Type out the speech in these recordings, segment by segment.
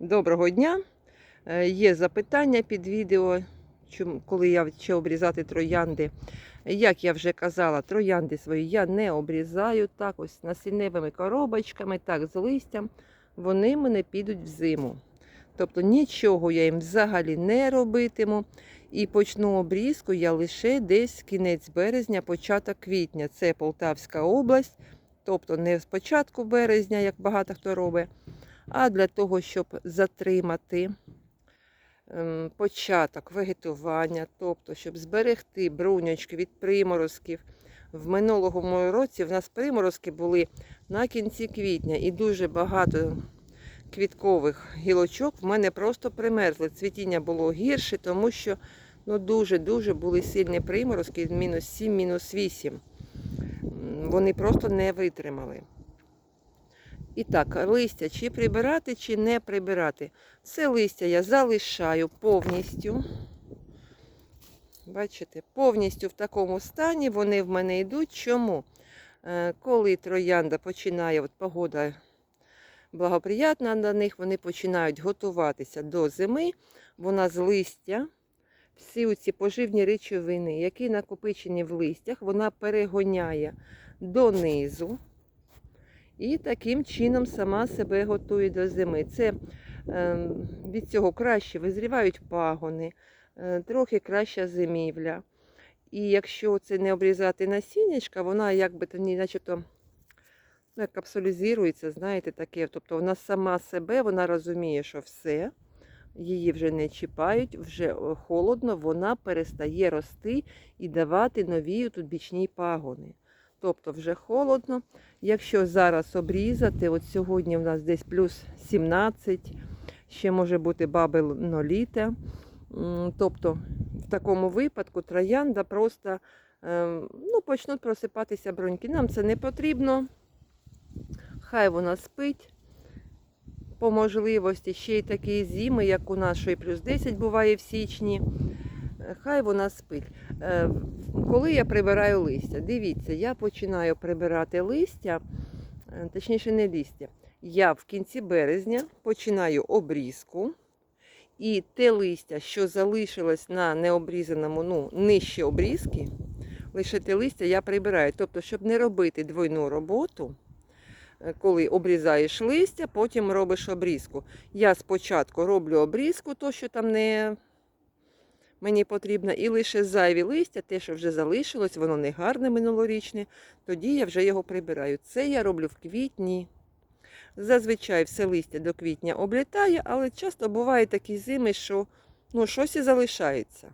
Доброго дня! Е, Є запитання під відео, коли я вчу обрізати троянди. Як я вже казала, троянди свої я не обрізаю так ось насінневими коробочками, так з листям. Вони мене підуть в зиму. Тобто нічого я їм взагалі не робитиму. І почну обрізку я лише десь кінець березня, початок квітня. Це Полтавська область. Тобто не з початку березня, як багато хто робить, а для того, щоб затримати ем, початок вегетування, тобто, щоб зберегти бруньочки від приморозків. В минулому році в нас приморозки були на кінці квітня і дуже багато квіткових гілочок в мене просто примерзли. Цвітіння було гірше, тому що ну, дуже-дуже були сильні приморозки, мінус 7, мінус 8. Вони просто не витримали. І так, листя чи прибирати, чи не прибирати. Це листя я залишаю повністю. Бачите, повністю в такому стані вони в мене йдуть. Чому? Е, Коли троянда починає, от погода благоприятна на них, вони починають готуватися до зими. Вона з листя, всі ці поживні речовини, які накопичені в листях, вона перегоняє донизу. І таким чином сама себе готує до зими. Це е, від цього краще визрівають пагони, е, трохи краща зимівля. І якщо це не обрізати насіннячка, вона якби то начебто ну, капсулізується, знаєте, таке. Тобто вона сама себе, вона розуміє, що все, її вже не чіпають, вже е, холодно, вона перестає рости і давати нові тут бічні пагони. Тобто вже холодно. Якщо зараз обрізати, от сьогодні в нас десь плюс 17, ще може бути бабиноліте. М, Тобто в такому випадку троянда просто ем, ну, почнуть просипатися бруньки. Нам це не потрібно. Хай вона спить. По можливості ще й такі зими, як у і плюс 10 буває в січні. Хай вона спить. Е, Коли я прибираю листя, дивіться, я починаю прибирати листя, е, точніше, не листя. Я в кінці березня починаю обрізку. І те листя, що залишилось на необрізаному, ну, нижче обрізки, лише те листя я прибираю. Тобто, щоб не робити двойну роботу, е, коли обрізаєш листя, потім робиш обрізку. Я спочатку роблю обрізку, то, що там не мені потрібно, і лише зайві листя, те, що вже залишилось, воно не гарне минулорічне, тоді я вже його прибираю. Це я роблю в квітні. Зазвичай все листя до квітня облітає, але часто бувають такі зими, що ну, щось і залишається.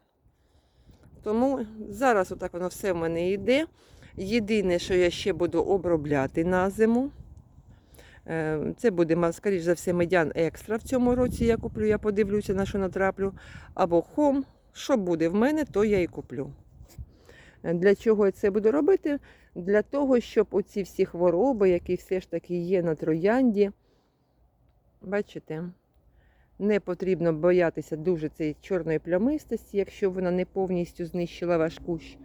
Тому зараз отак воно все в мене йде. Єдине, що я ще буду обробляти на зиму. е, Це буде, скоріш за все, медян екстра в цьому році я куплю, я подивлюся, на що натраплю. Або хом. Що буде в мене, то я і куплю. Е, Для чого я це буду робити? Для того, щоб оці всі хвороби, які все ж таки є на троянді, бачите, не потрібно боятися дуже цієї чорної плямистості, якщо вона не повністю знищила ваш кущ.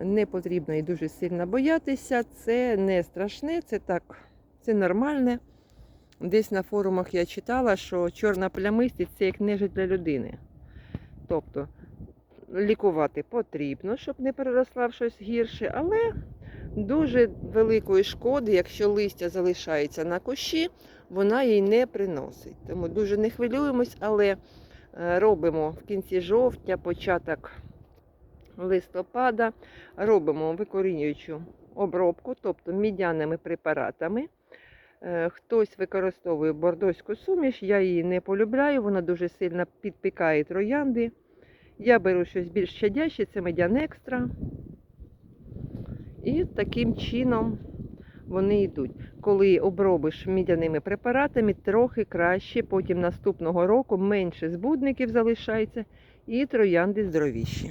Не потрібно і дуже сильно боятися. Це не страшне, це так, це нормальне. Десь на форумах я читала, що чорна плямистість це як нежить для людини. Тобто лікувати потрібно, щоб не переросла в щось гірше, але дуже великої шкоди, якщо листя залишається на кущі, вона їй не приносить. Тому дуже не хвилюємось, але е, робимо в кінці жовтня, початок листопада, робимо викорінюючу обробку, тобто мідяними препаратами. Е, Хтось використовує бордоську суміш, я її не полюбляю, вона дуже сильно підпікає троянди. Я беру щось більш щадяще, це медян екстра. І таким чином вони йдуть. Коли обробиш мідяними препаратами, трохи краще, потім наступного року менше збудників залишається і троянди здоровіші.